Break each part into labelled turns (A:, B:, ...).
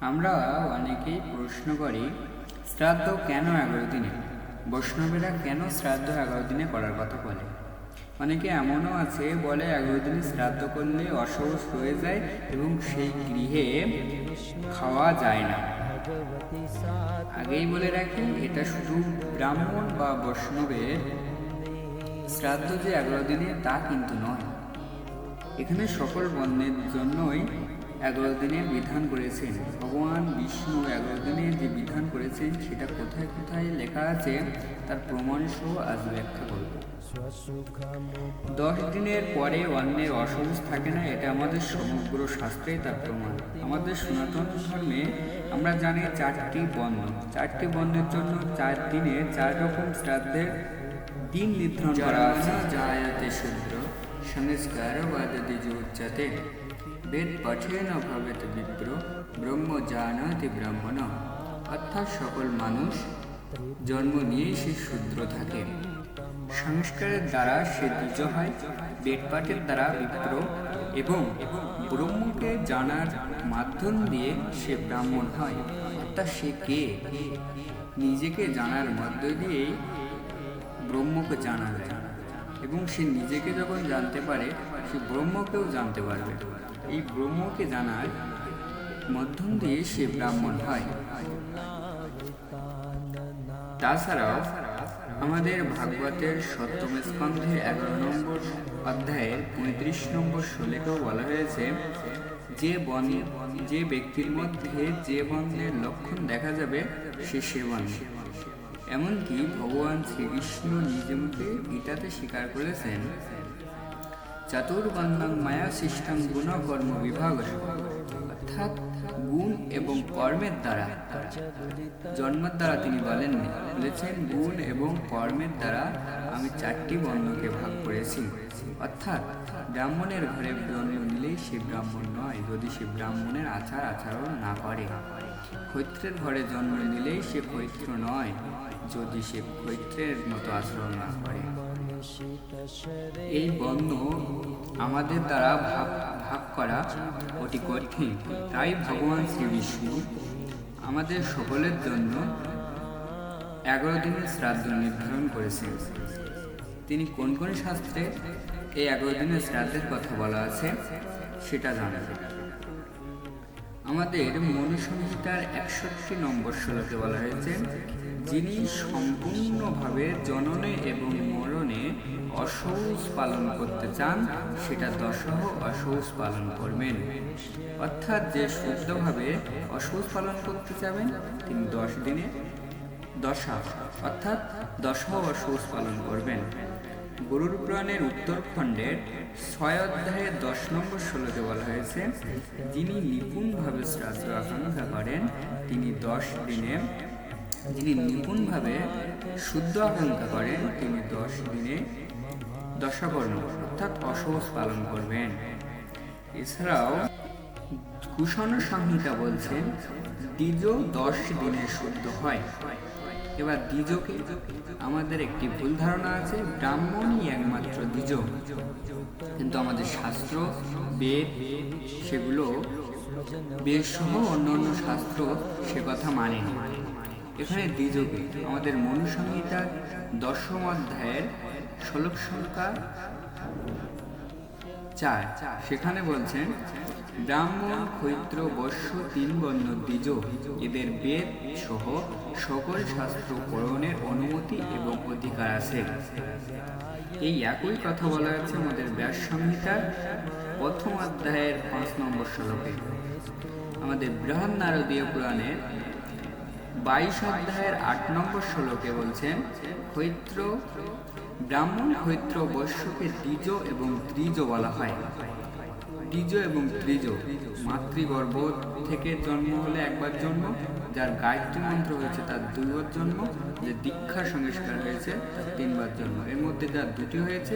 A: আমরা অনেকেই প্রশ্ন করি, শ্রাদ্ধ কেন এগারো দিনে? বৈষ্ণবেরা কেন শ্রাদ্ধ এগারো দিনে করার কথা বলে? অনেকে এমনও আছে, বলে এগারো দিনে শ্রাদ্ধ করলে অসহজ হয়ে যায় এবং সেই গৃহে খাওয়া যায় না। আগেই বলে রাখি, এটা শুধু ব্রাহ্মণ বা বৈষ্ণবের শ্রাদ্ধ যে এগারো দিনে তা কিন্তু নয়। এখানে সকল বর্ণের জন্যই এগারো দিনের বিধান করেছেন। ভগবান বিষ্ণু এগারো দিনের যে বিধান করেছেন, সেটা কোথায় কোথায় লেখা আছে, তার প্রমাণ সহ আজ ব্যাখ্যা করব। দশ দিনের পরে অন্যের অসহজ থাকে না, এটা আমাদের সমগ্র শাস্ত্রেই তার প্রমাণ। আমাদের সনাতন ধর্মে আমরা জানি চারটি বর্ণ চারটি বর্ণের জন্য চার দিনে চার রকম শ্রাদ্ধের দিন নির্ধারণ করা আছে। জায়াতে শূদ্র সংস্কার বাদতি উচ্চাতে। বেদ পঠেন ভবেত বিপ্র ব্রহ্ম জানাতি ব্রাহ্মণ। অর্থাৎ সকল মানুষ জন্ম নিয়েই সে শূদ্র থাকে। সংস্কারের দ্বারা সে দ্বিজ হয় বেদপাঠের দ্বারা বিপ্র এবং ব্রহ্মকে জানার মাধ্যম দিয়ে সে ব্রাহ্মণ হয়। অর্থাৎ সে কে? নিজেকে জানার মধ্য দিয়েই ব্রহ্মকে জানা যায়। এবং সে নিজেকে যখন জানতে পারে, সে ব্রহ্মকেও জানতে পারবে। এই ব্রহ্মকে জানার মাধ্যম দিয়ে সে ব্রাহ্মণ হয়। তাছাড়াও, আমাদের ভাগবতের সপ্তম স্কন্ধে এগারো নম্বর অধ্যায়ের পঁয়ত্রিশ নম্বর শ্লোকেও বলা হয়েছে, যে বন, যে ব্যক্তির মধ্যে যে বর্ণের লক্ষণ দেখা যাবে, সে সে বর্ণ এমনকি ভগবান শ্রীকৃষ্ণ নিজে মুখে গীতাতে স্বীকার করেছেন চাতুর্বর্ণং মায়া সিস্টেম গুণ কর্ম বিভাগ অর্থাৎ গুণ এবং কর্মের দ্বারা। জন্মের দ্বারা তিনি বলেননি, বলেছেন, গুণ এবং কর্মের দ্বারা আমি চারটি বর্ণকে ভাগ করেছি। অর্থাৎ ব্রাহ্মণের ঘরে জন্ম নিলেই সে ব্রাহ্মণ নয়, যদি সে ব্রাহ্মণের আচার আচরণ না করে। ক্ষৈত্রের ঘরে জন্ম নিলেই সে ক্ষৈত্র নয়, যদি সে ক্ষৈত্রের মতো আচরণ না করে। এই বর্ণ আমাদের দ্বারা ভাগ ভাগ করা অতি কঠিন। তাই ভগবান শ্রী বিষ্ণু আমাদের সকলের জন্য এগারো দিনের শ্রাদ্ধ নির্ধারণ করেছেন। তিনি কোন কোন শাস্ত্রে এই এগারো দিনের শ্রাদ্ধের কথা বলা আছে সেটা জানাবেন। আমাদের মনুসংহিতার একষট্টি নম্বর শ্লোকে বলা হয়েছে, যিনি সম্পূর্ণভাবে জননে এবং মরণে অসৌচ পালন করতে চান, সেটা দশহ অসৌচ পালন করবেন। অর্থাৎ যে শুদ্ধভাবে অসৌচ পালন করতে চাবেন তিনি দশ দিনে দশা, অর্থাৎ দশহ অসৌচ পালন করবেন। গরুর পুরাণের উত্তরখণ্ডের ছয় অধ্যায়ের দশ নম্বর ষোলোতে বলা হয়েছে, যিনি নিপুণভাবে শ্রাদ্ধ আকাঙ্ক্ষা করেন, তিনি দশ দিনে, যিনি নিপুণভাবে শুদ্ধ আকাঙ্ক্ষা করেন, তিনি দশ দিনে দশাকর্ম অর্থাৎ অসহজ পালন করবেন। এছাড়াও কুষণ সংহিতা বলছেন দ্বিজ দশ দিনে শুদ্ধ হয়। এবার দ্বিজকে আমাদের একটি ভুল ধারণা আছে, ব্রাহ্মণই একমাত্র দ্বিজ। কিন্তু আমাদের শাস্ত্র, বেদ, সেগুলো বেদ সহ অন্য অন্য শাস্ত্র সে কথা মানে এখানে দ্বিজকে আমাদের মনুসংহিতার দশম অধ্যায়ের ষোলক সংখ্যা চার। সেখানে বলছেন, ব্রাহ্মণ, ক্ষৈত্র বৈশ্য তিন বর্ণ, দ্বিজ, এদের বেদ সহ সকল শাস্ত্র পূরণের অনুমতি এবং অধিকার আছে। এই একই কথা বলা আছে আমাদের ব্যাস সংহিতার প্রথম অধ্যায়ের পাঁচ নম্বর শ্লোকে। আমাদের বৃহৎ নারদীয় পুরাণের বাইশ অধ্যায়ের আট নম্বর শ্লোকে বলছেন, ক্ষৈত্র ব্রাহ্মণ ক্ষৈত্র বৈশ্যকে দ্বিজ এবং ত্রিজ বলা হয়। দ্বিজ এবং ত্রিজ, মাতৃগর্ভ থেকে জন্ম হলে একবার জন্ম, যার গায়ত্রী মন্ত্র হয়েছে তার দুইবার জন্ম, যে দীক্ষা সংস্কার হয়েছে তার তিনবার জন্ম। এর মধ্যে যার দুটি হয়েছে,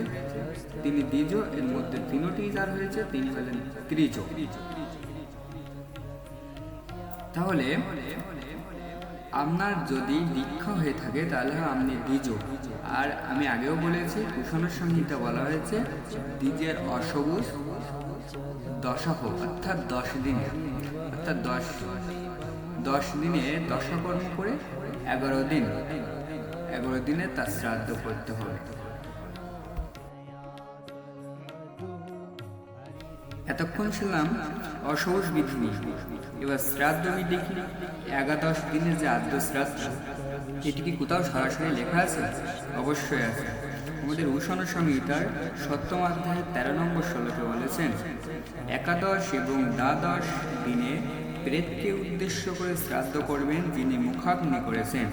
A: তিনি দ্বিজ, এর মধ্যে তিনটি যার হয়েছে, তিনি হলেন ত্রিজ। তাহলে আপনার যদি বৃক্ষ হয়ে থাকে, তাহলে আপনি দ্বিজ। আর আমি আগেও বলেছি, কুষণের সংহিতা বলা হয়েছে, দ্বিজের অসবুজ দশাহ অর্থাৎ দশ দিনে। অর্থাৎ দশ দশ দিনে দশকর্ম করে এগারো দিন। এগারো দিনে তার শ্রাদ্ধ করতে হবে। এতক্ষণ ছিলাম অসহজ বিধি। এবার শ্রাদ্ধ বিধি কি? একাদশ দিনের যে আদ্য শ্রাদ্ধ এটি কি কোথাও সরাসরি লেখা আছে? অবশ্যই আছে। আমাদের উষণ সংহিতার সপ্তম অধ্যায়ের তেরো নম্বর শ্লোকে বলেছেন, একাদশ এবং দ্বাদশ দিনে প্রেতকে উদ্দেশ্য করে শ্রাদ্ধ করবেন যিনি মুখাগ্নি করেছেন।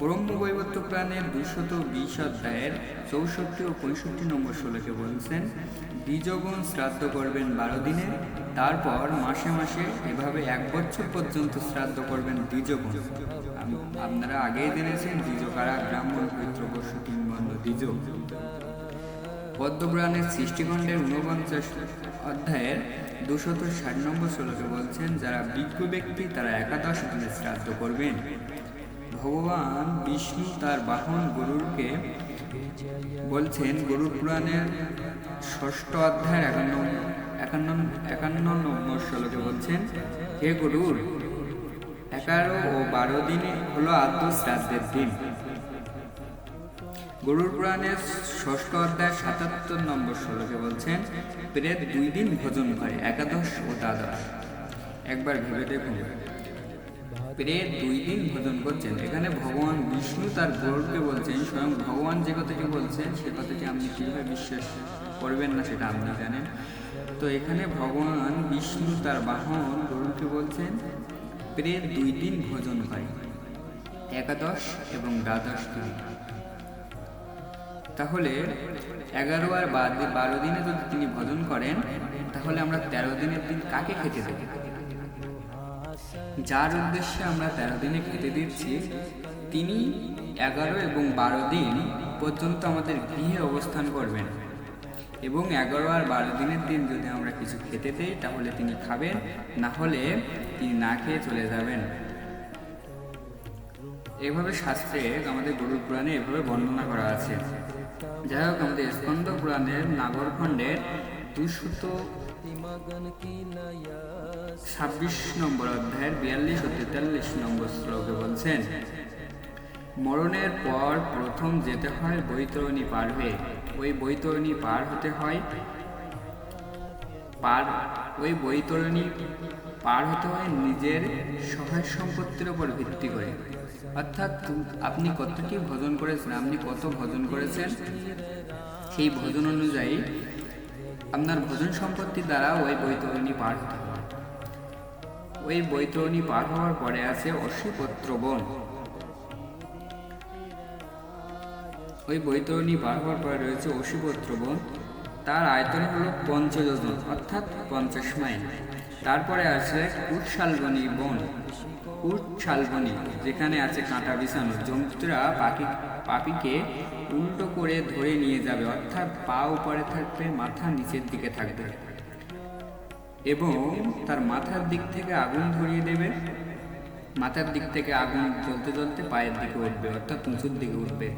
A: ব্রহ্মবৈবত্য প্রাণের দুশত বিশ অধ্যায়ের চৌষট্টি ও পঁয়ষট্টি নম্বর শ্লোকে বলছেন, দ্বিজগুণ শ্রাদ্ধ করবেন বারো দিনে, তারপর মাসে মাসে এভাবে এক বছর পর্যন্ত শ্রাদ্ধ করবেন দ্বিজগুণ। আপনারা আগেই জেনেছেন দ্বিজকারা ব্রাহ্মণ পবিত্র পশু তিন বর্ণ দ্বিজ। পদ্মপুরাণের সৃষ্টিখণ্ডের ঊনপঞ্চাশ অধ্যায়ের দুশত ষাট নম্বর শ্লোকে বলছেন, যারা বিজ্ঞ ব্যক্তি, তারা একাদশ দিনে শ্রাদ্ধ করবেন। ভগবান বিষ্ণু তার বাহন গরুরকে বলছেন, গরুর পুরাণের ষষ্ঠ অধ্যায়ের একান্ন একান্ন একান্ন নম্বর শ্লোকে বলছেন, হে গরুর, এগারো ও বারো দিনে হলো আদ্য শ্রাদ্ধের দিন। গরুর পুরাণের ষষ্ঠ অধ্যায় সাতাত্তর নম্বর শ্লোকে বলছেন, প্রেত দুই দিন ভোজন করে, একাদশ ও দ্বাদশ। একবার ভেবে দেখুন। প্রেত দুই দিন ভোজন করছেন। এখানে ভগবান বিষ্ণু তার গরুকে বলছেন, স্বয়ং ভগবান যে কথাটি বলছেন, সে কথাটি আপনি কীভাবে বিশ্বাস করবেন না সেটা আপনি জানেন। তো এখানে ভগবান বিষ্ণু তার বাহন গরুকে বলছেন প্রেত দুই দিন ভোজন হয়, একাদশ এবং দ্বাদশ দিন। তাহলে এগারো আর বারো দিনে যদি তিনি ভজন করেন, তাহলে আমরা তেরো দিনের দিন কাকে খেতে দেব? যার উদ্দেশ্যে আমরা তেরো দিনে খেতে দিচ্ছি, তিনি এগারো এবং বারো দিন পর্যন্ত আমাদের গৃহে অবস্থান করবেন। এবং এগারো আর বারো দিনের দিন যদি আমরা কিছু খেতে দেই, তাহলে তিনি খাবেন, না হলে তিনি না খেয়ে চলে যাবেন। এভাবে শাস্ত্রে আমাদের গরুর পুরাণে এভাবে বর্ণনা করা আছে। যাই হোক, আমাদের স্কন্দ পুরাণের নাগরখণ্ডের দুশত ছাব্বিশ নম্বর অধ্যায়ের বিয়াল্লিশ ও তেতাল্লিশ নম্বর শ্লোকে বলছেন, মরণের পর প্রথম যেতে হয় বৈতরণী পার হয়ে। ওই বৈতরণী পার হতে হয়, পার, ওই বৈতরণী পার হতে হয় নিজের সহায় সম্পত্তির উপর ভিত্তি করে। অর্থাৎ আপনি কতটি ভজন করেছেন, আপনি কত ভোজন করেছেন, সেই ভোজন অনুযায়ী আপনার ভোজন সম্পত্তি দ্বারা ওই বৈতরণী পার হতে হয় ওই বৈতরণী পার হওয়ার পরে আছে অশ্বপত্র বন। ওই বৈতরণী পার হওয়ার পরে রয়েছে অশ্বপত্র বন। তার আয়তন হল পঞ্চযোজন অর্থাৎ পঞ্চাশ মাইল। তারপরে আছে কুটশালবনী বন। কুটশালবনী যেখানে আছে কাঁটা বিছানো। জন্তুরা পাখি পাপিকে উল্টো করে ধরে নিয়ে যাবে, অর্থাৎ পা উপরে থাকবে, মাথা নিচের দিকে থাকবে। এবং তার মাথার দিক থেকে আগুন ধরিয়ে দেবে। মাথার দিক থেকে আগুন জ্বলতে জ্বলতে পায়ের দিকে উঠবে, অর্থাৎ উঁচুর দিকে উঠবে।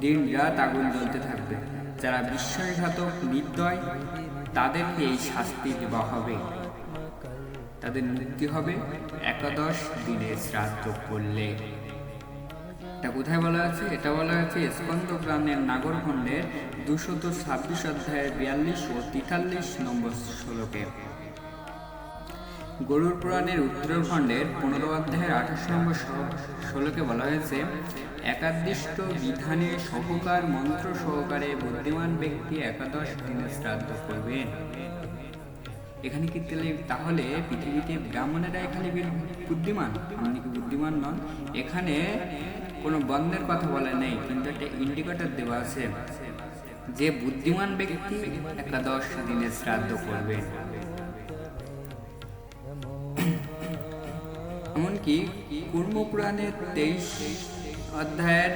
A: দিন রাত আগুন জ্বলতে থাকবে। যারা বিস্ময়ঘাতক নির্দয়, তাদেরকে এই শাস্তি দেওয়া হবে। তাদের মুক্তি হবে একাদশ দিনে শ্রাদ্ধ করলে। এটা কোথায় বলা আছে? এটা বলা আছে স্কন্দ প্রাণের নাগরখণ্ডের দুশত ছাব্বিশ অধ্যায়ের বিয়াল্লিশ ও তেতাল্লিশ নম্বর শ্লোকে। গরুর পুরাণের উত্তরখণ্ডের পনেরো অধ্যায়ের আঠাশ নম্বর শ্লোকে বলা হয়েছে, একাদিষ্ট বিধানে সহকার মন্ত্র সহকারে বুদ্ধিমান ব্যক্তি একাদশ দিনে শ্রাদ্ধ করবেন। এখানে কি তাহলে তাহলে পৃথিবীতে ব্রাহ্মণেরাই খালি বি- বুদ্ধিমান? আপনি কি বুদ্ধিমান নন। এখানে কোনো বন্ধের কথা বলা নেই, কিন্তু একটা ইন্ডিকেটর দেওয়া আছে। যে বুদ্ধিমান ব্যক্তি একাদশ দিনে শ্রাদ্ধ করবে। এমনকি কুর্মপুরাণের তেইশ অধ্যায়ের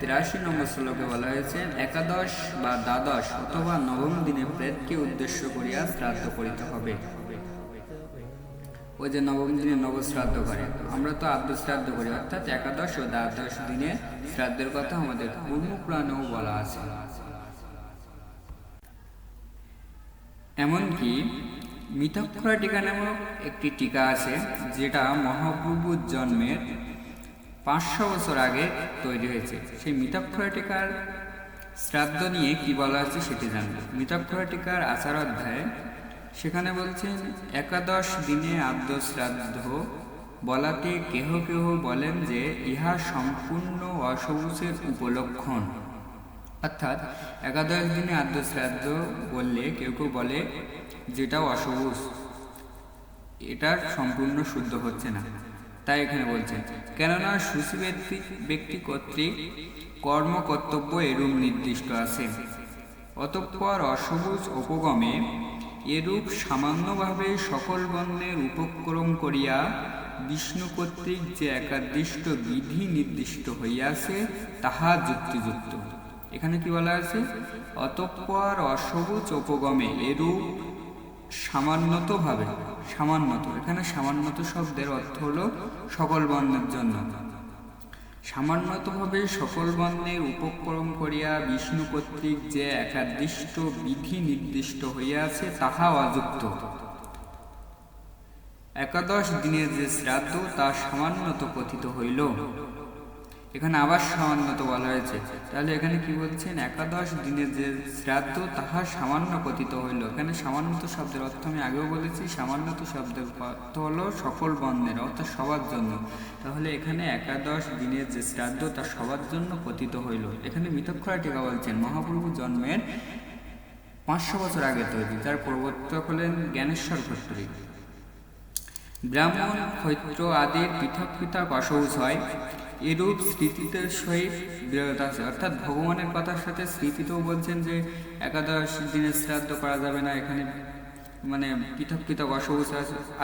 A: তিরাশি নম্বর শ্লোকে বলা হয়েছে, একাদশ বা দ্বাদশ অথবা নবম দিনে প্রেতকে উদ্দেশ্য করিয়া শ্রাদ্ধ করিতে হবে। ওই যে নবম দিনে নবশ্রাদ্ধ করে। আমরা তো আদ্য শ্রাদ্ধ করি, অর্থাৎ একাদশ ও দ্বাদশ দিনে শ্রাদ্ধের কথা আমাদের কুর্মপুরাণেও বলা আছে। এমনকি মিথক্ষরা টিকা নামক একটি টিকা আছে, যেটা মহাপ্রভুর জন্মের পাঁচশো বছর আগে তৈরি হয়েছে। সেই মিথক্ষরা টিকার শ্রাদ্ধ নিয়ে কি বলা আছে সেটি জানব। মিথক্ষরা টিকার আচার অধ্যায়ে সেখানে বলছেন, একাদশ দিনে আদ্য শ্রাদ্ধ বলাতে কেহ কেহ বলেন যে ইহা সম্পূর্ণ অসবুজের উপলক্ষণ। অর্থাৎ একাদশ দিনে আদ্য শ্রাদ্ধ বললে কেউ কেউ বলে যেটা অসবুজ, এটার সম্পূর্ণ শুদ্ধ হচ্ছে না। তাই এখানে বলছেন কেননা সুশী ব্যক্তি ব্যক্তি কর্তৃক কর্ম কর্তব্য এরূপ নির্দিষ্ট আছে। অতঃপর অসবুজ উপগমে এরূপ সামান্যভাবে সকল বর্ণের উপক্রম করিয়া বিষ্ণু কর্তৃক যে একাদিষ্ট বিধি নির্দিষ্ট হইয়াছে, তাহা যুক্তিযুক্ত। এখানে কি বলা আছে অতঃপর অসবুজ উপগমে এরূপ সামান্যতভাবে, সামান্যত, এখানে সামান্যত শব্দের অর্থ হলো সকল বর্ণের জন্য। সামান্যতভাবে সকল বর্ণের উপক্রম করিয়া বিষ্ণু কর্তৃক যে একাদিষ্ট বিধি নির্দিষ্ট হইয়াছে, তাহা অযুক্ত। একাদশ দিনের যে শ্রাদ্ধ, তা সামান্যত কথিত হইল। এখানে আবার সামান্যত বলা হয়েছে। তাহলে এখানে কি বলছেন? একাদশ দিনের যে শ্রাদ্ধ, তাহা সামান্য কথিত হইল। এখানে সামান্যত শব্দের অর্থ আমি আগেও বলেছি, সামান্যত শব্দের অর্থ হলো সকল বন্ধের অর্থাৎ সবার জন্য। তাহলে এখানে একাদশ দিনের যে শ্রাদ্ধ, তা সবার জন্য কথিত হইল। এখানে মিতক্ষরা টিকা বলছেন, মহাপ্রভু জন্মের পাঁচশো বছর আগে তৈরি। যার প্রবর্তক হলেন জ্ঞানেশ্বর ভট্টরী ব্রাহ্মণ, ক্ষৈত্র আদির পৃথক পৃথক অসহজ হয়। এরূপ স্মৃতিতে সহিত বিরত আছে। অর্থাৎ ভগবানের কথার সাথে স্মৃতিতেও বলছেন যে, একাদশ দিনের শ্রাদ্ধ করা যাবে না, এখানে মানে পৃথক পৃথক অসবুজ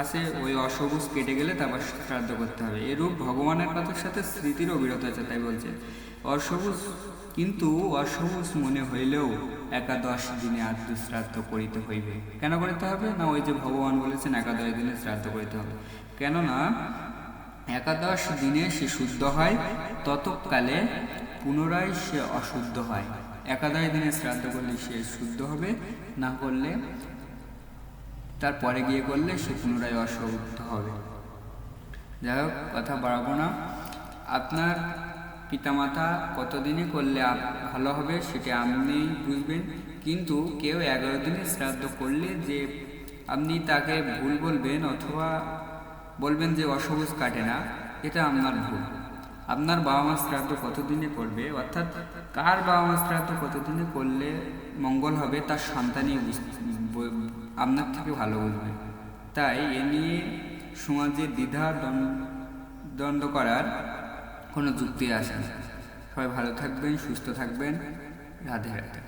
A: আছে, ওই অসবুজ কেটে গেলে তারপর শ্রাদ্ধ করতে হবে। এরূপ ভগবানের কথার সাথে স্মৃতিরও বিরত আছে, তাই বলছে। অসবুজ, কিন্তু অসবুজ মনে হইলেও একাদশ দিনে আদ্য শ্রাদ্ধ করিতে হইবে। কেন করিতে হবে? না ওই যে ভগবান বলেছেন, একাদশ দিনে শ্রাদ্ধ করিতে হবে। কেননা একাদশ দিনে সে শুদ্ধ হয়, ততকালে পুনরায় সে অশুদ্ধ হয়। একাদশ দিনে শ্রাদ্ধ করলে সে শুদ্ধ হবে, না করলে তারপরে গিয়ে করলে সে পুনরায় অশুদ্ধ হবে। যাই হোক, কথা বাড়াবো না। আপনার পিতামাতা কতদিনে করলে ভালো হবে সেটা আপনি বুঝবেন, কিন্তু কেউ এগারো দিনে শ্রাদ্ধ করলে যে আপনি তাকে ভুল বলবেন অথবা বলবেন যে অসবুজ কাটে না, এটা আপনার ভুল। আপনার বাবা মা শ্রাদ্ধ কতদিনে করবে? অর্থাৎ কার বাবা মা শ্রাদ্ধ কতদিনে করলে মঙ্গল হবে, তার সন্তানই আপনার থেকে ভালো বুঝবে। তাই এ নিয়ে সমাজে দ্বিধা দ্বন্দ্ব করার কোনো যুক্তি আসে না। সবাই ভালো থাকবেন, সুস্থ থাকবেন। রাধে রাধে।